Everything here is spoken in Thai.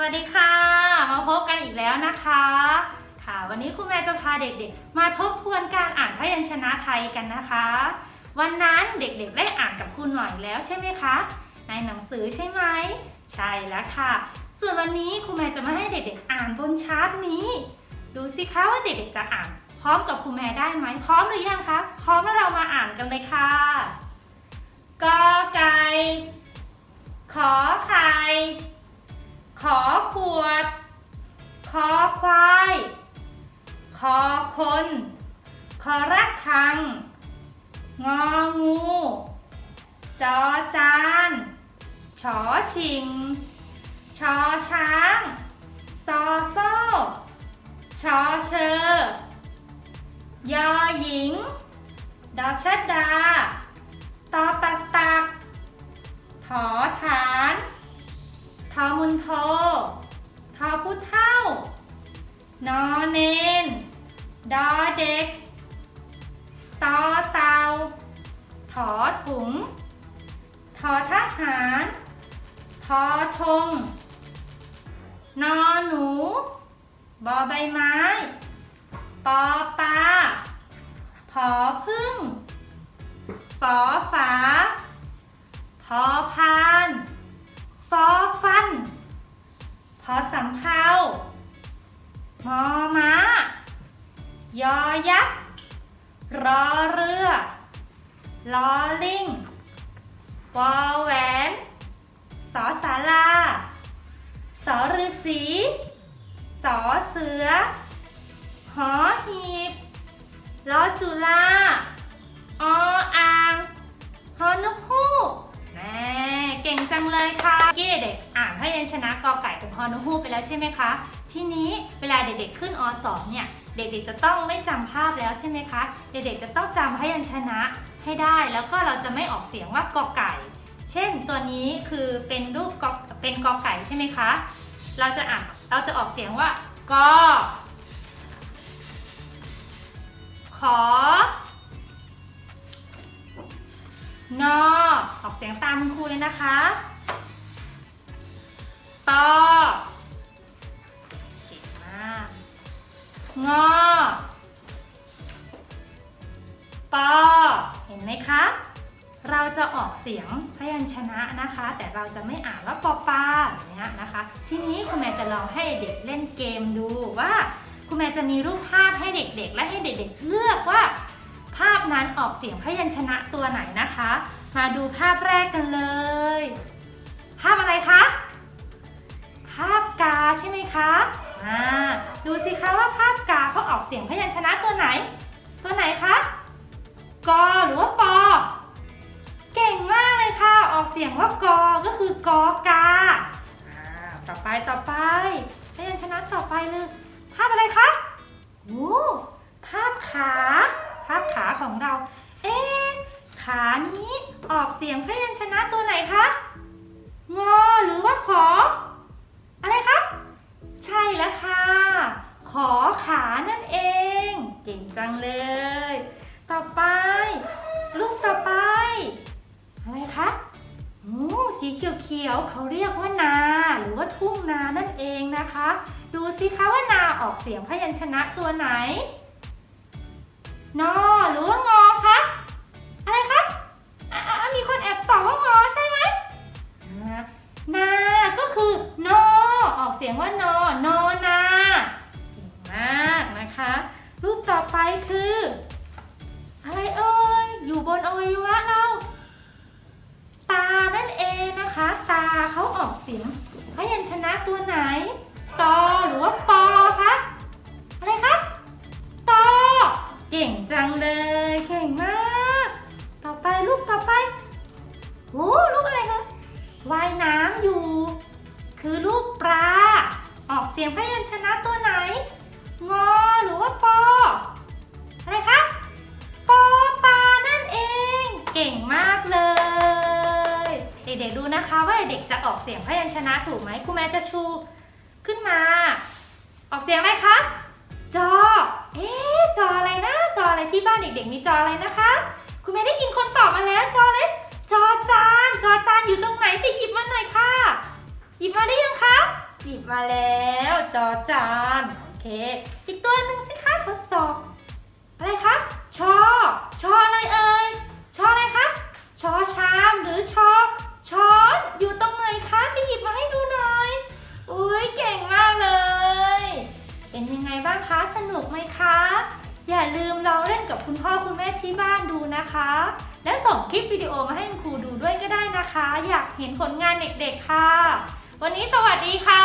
วัสดีค่ะ มาพบกันอีกแล้วนะคะ ค่ะ วันนี้คุณแม่จะพาเด็กๆ มาทบทวนการอ่านพยัญชนะไทยกันนะคะ วันนั้นเด็กๆได้อ่านกับคุณหน่อยแล้วใช่ไหมคะ ในหนังสือใช่ไหม ใช่แล้วค่ะ ส่วนวันนี้คุณแม่จะมาให้เด็กๆ อ่านบนชาร์ตนี้ ดูสิคะว่าเด็กๆจะอ่าน พร้อมกับครูแม่ได้ไหมพร้อมหรือยังคะ พร้อมแล้วเรามาอ่านกันเลยค่ะกอไก่ขอไข่ ขอขวดคอควายคอคนคอรักคัง งองู จอจานชอชิง ชอช้าง ซอโซ่ชอเชอยอหญิง ดอชัดดา ตอตักตัก ถอฐาน โททอผู้เท่านอเนน ดอเด็กตอเตาถอถุง ทอทหาร ทอธงนอหนู บอใบไม้ ปอปลาพอพึ่งฝอฝาพอพาน ฟอฟัน อสำเภามอม้า ยอยักษ์รอเรือลอลิงวอแหวนสอสาราสอฤาษีสอเสือ หอหีบลอจุฬาออ่าง ฮอนกฮูกแน่เก่งจังเลยค่ะ เกี้เด็กอ่านพยัญชนะกอไก่กับฮอนกฮูไปแล้วใช่ไหมคะ ทีนี้เวลาเด็กๆขึ้นอสองเนี่ยเด็กๆจะต้องไม่จำภาพแล้วใช่ไหมคะ เด็กๆจะต้องจำพยัญชนะให้ได้แล้วก็เราจะไม่ออกเสียงว่ากอไก่ เช่น ตัวนี้คือเป็นรูปกอเป็นกอไก่ใช่ไหมคะ เราจะอ่านเราจะออกเสียงว่ากอขอนอออกเสียงตามคุณครูเลยนะคะ ตอเก่งมาก งอปอเห็นไหมคะ เราจะออกเสียงพยัญชนะนะคะ แต่เราจะไม่อ่านว่าปอปาอย่างเงี้ยนะคะ ทีนี้คุณแม่จะลองให้เด็กเล่นเกมดูว่าคุณแม่จะมีรูปภาพให้เด็กๆ และให้เด็กๆ เลือกว่า ภาพนั้นออกเสียงพยัญชนะตัวไหนนะคะ มาดูภาพแรกกันเลย เสียงพยัญชนะตัวไหน ตัวไหนคะ กอหรือว่าปอ เก่งมากเลยค่ะ ออกเสียงว่ากอ ก็คือกอกาต่อไปต่อไป พยัญชนะต่อไปเลยภาพอะไรคะโอ้ภาพขา ภาพขาของเรา เอ๊ะขานี้ออกเสียงพยัญชนะตัวไหนคะ งอหรือว่าขอ จังเลย ต่อไปรูปต่อไป อะไรคะโอ้สีเขียวๆเขาเรียกว่านา หรือว่าทุ่งนานั่นเองนะคะ ดูสิคะว่านาออกเสียงพยัญชนะตัวไหน นอหรือว่างอคะ อะไรคะะะะมีคนแอบตอบว่างอใช่ไหมนา ก็คือนอ ออกเสียงว่านอนอนาเก่งมากนะคะ รูปต่อไปคือ อะไรเอ่ย อยู่บนอวัยวะเรา ตานั่นเองนะคะ ตาเขาออกเสียงพยัญชนะตัวไหน ตอหรือว่าปอคะ อะไรคะ ตอ เก่งจังเลย เก่งมาก ต่อไปรูปต่อไปโอ้รูปอะไรคะ ว่ายน้ำอยู่ คือรูปปลา ออกเสียงพยัญชนะตัว ด็กๆดูนะคะว่าเด็กจะออกเสียงพยัญชนะถูกไหมครูแม่จะชูขึ้นมา ออกเสียงอะไรคะ จอ เอ๊จออะไรนะ จออะไรที่บ้านเด็ก ๆ มีจออะไรนะคะ คุณแม่ได้ยินคนตอบมาแล้วจอเลยจอจาน จอจานอยู่ตรงไหนไปหยิบมาหน่อยค่ะ หยิบมาได้ยังคะหยิบมาแล้ว จอจาน โอเค อีกตัวหนึ่งสิคะทดสอบ พ่อคุณแม่ที่บ้านดูนะคะ และส่งคลิปวิดีโอมาให้คุณครูดูด้วยก็ได้นะคะ อยากเห็นผลงานเด็กๆค่ะ วันนี้สวัสดีค่ะ